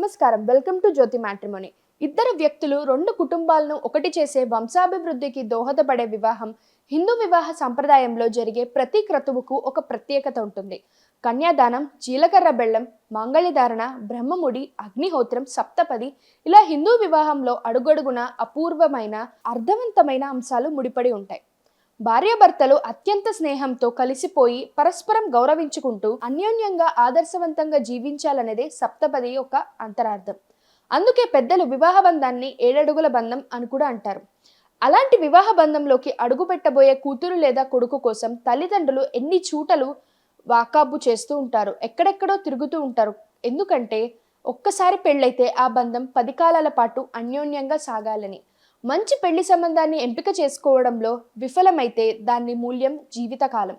నమస్కారం. Welcome to Jyothi matrimony. ఇద్దరు వ్యక్తులు రెండు కుటుంబాలను ఒకటి చేసే వంశాభివృద్ధికి దోహదపడే వివాహం హిందూ వివాహ సంప్రదాయంలో జరిగే ప్రతి క్రతువుకు ఒక ప్రత్యేకత ఉంటుంది. కన్యాదానం జీలకర్ర బెల్లం మాంగళ్యధారణ బ్రహ్మముడి అగ్నిహోత్రం సప్తపది ఇలా హిందూ వివాహంలో అడుగడుగున అపూర్వమైన అర్థవంతమైన అంశాలు ముడిపడి ఉంటాయి. భార్యాభర్తలు అత్యంత స్నేహంతో కలిసిపోయి పరస్పరం గౌరవించుకుంటూ అన్యోన్యంగా ఆదర్శవంతంగా జీవించాలనేదే సప్తపది యొక్క అంతరార్థం. అందుకే పెద్దలు వివాహ బంధాన్ని ఏడడుగుల బంధం అని కూడా అంటారు. అలాంటి వివాహ బంధంలోకి అడుగు పెట్టబోయే కూతురు లేదా కొడుకు కోసం తల్లిదండ్రులు ఎన్ని చూటలు వాకాబు చేస్తూ ఉంటారు ఎక్కడెక్కడో తిరుగుతూ ఉంటారు. ఎందుకంటే ఒక్కసారి పెళ్ళైతే ఆ బంధం పది కాలాల పాటు అన్యోన్యంగా సాగాలని. మంచి పెళ్ళి సంబంధాన్ని ఎంపిక చేసుకోవడంలో విఫలమైతే దాని మూల్యం జీవితకాలం.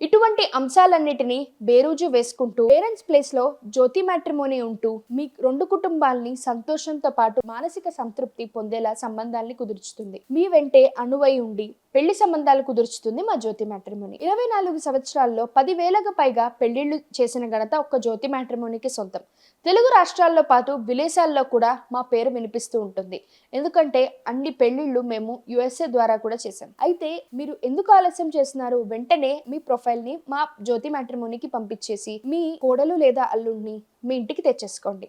ఇటువంటి అంశాలన్నిటినీ బేరోజు వేసుకుంటూ పేరెంట్స్ ప్లేస్లో జ్యోతి మ్యాట్రిమోని ఉంటూ మీ రెండు కుటుంబాల్ని సంతోషంతో పాటు మానసిక సంతృప్తి పొందేలా సంబంధాల్ని కుదుర్చుతుంది. మీ వెంటే అనువై ఉండి పెళ్ళి సంబంధాలు కుదుర్చుతుంది మా జ్యోతి మ్యాట్రిమోని. ఇరవై నాలుగు సంవత్సరాల్లో పదివేలకు పైగా పెళ్ళిళ్ళు చేసిన ఘనత ఒక్క జ్యోతి మ్యాట్రిమోనికి సొంతం. తెలుగు రాష్ట్రాల్లో పాటు విదేశాల్లో కూడా మా పేరు వినిపిస్తూ ఉంటుంది. ఎందుకంటే అన్ని పెళ్ళిళ్ళు మేము యుఎస్ఏ ద్వారా కూడా చేశాం. అయితే మీరు ఎందుకు ఆలస్యం చేస్తున్నారు? వెంటనే మీ ప్రొఫైల్ ని మా జ్యోతి మ్యాట్రిమోనికి పంపించేసి మీ కోడలు లేదా అల్లుడిని మీ ఇంటికి తెచ్చేసుకోండి.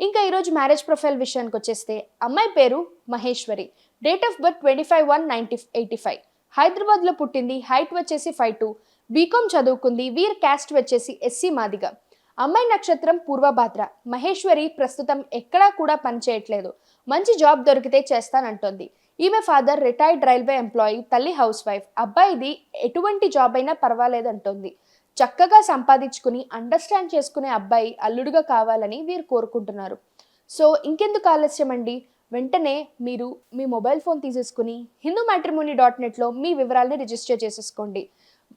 ఇంకా ఈరోజు మ్యారేజ్ ప్రొఫైల్ విషయానికి వచ్చేస్తే అమ్మాయి పేరు Maheshwari. Date of birth twenty five one ninety eighty five హైదరాబాద్లో పుట్టింది హైట్ వచ్చేసి ఫైవ్ టూ బీకామ్ చదువుకుంది వీర్ క్యాస్ట్ వచ్చేసి ఎస్సీ మాదిగ. అమ్మాయి నక్షత్రం పూర్వభాద్ర. మహేశ్వరి ప్రస్తుతం ఎక్కడా కూడా పనిచేయట్లేదు మంచి జాబ్ దొరికితే చేస్తానంటోంది. ఈమె ఫాదర్ రిటైర్డ్ రైల్వే ఎంప్లాయీ తల్లి హౌస్ వైఫ్. అబ్బాయిది ఎటువంటి జాబ్ అయినా పర్వాలేదంటోంది. చక్కగా సంపాదించుకుని అండర్స్టాండ్ చేసుకునే అబ్బాయి అల్లుడుగా కావాలని వీరు కోరుకుంటున్నారు. సో ఇంకెందుకు ఆలస్యం అండి? వెంటనే మీరు మీ మొబైల్ ఫోన్ తీసేసుకుని హిందూ మ్యాట్రిమోనీ డాట్ నెట్లో మీ వివరాలని రిజిస్టర్ చేసేసుకోండి.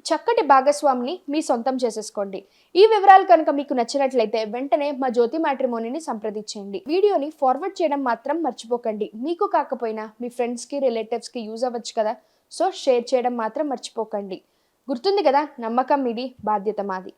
చక్కటి భాగస్వామిని మీ సొంతం చేసేసుకోండి. ఈ వివరాలు కనుక మీకు నచ్చినట్లయితే వెంటనే మా జ్యోతి మ్యాట్రిమోనీని సంప్రదించండి. వీడియోని ఫార్వర్డ్ చేయడం మాత్రం మర్చిపోకండి. మీకు కాకపోయినా మీ ఫ్రెండ్స్కి రిలేటివ్స్కి యూజ్ అవ్వచ్చు కదా? సో షేర్ చేయడం మాత్రం మర్చిపోకండి. గుర్తుంది కదా? నమ్మకం మీది బాధ్యత మాది.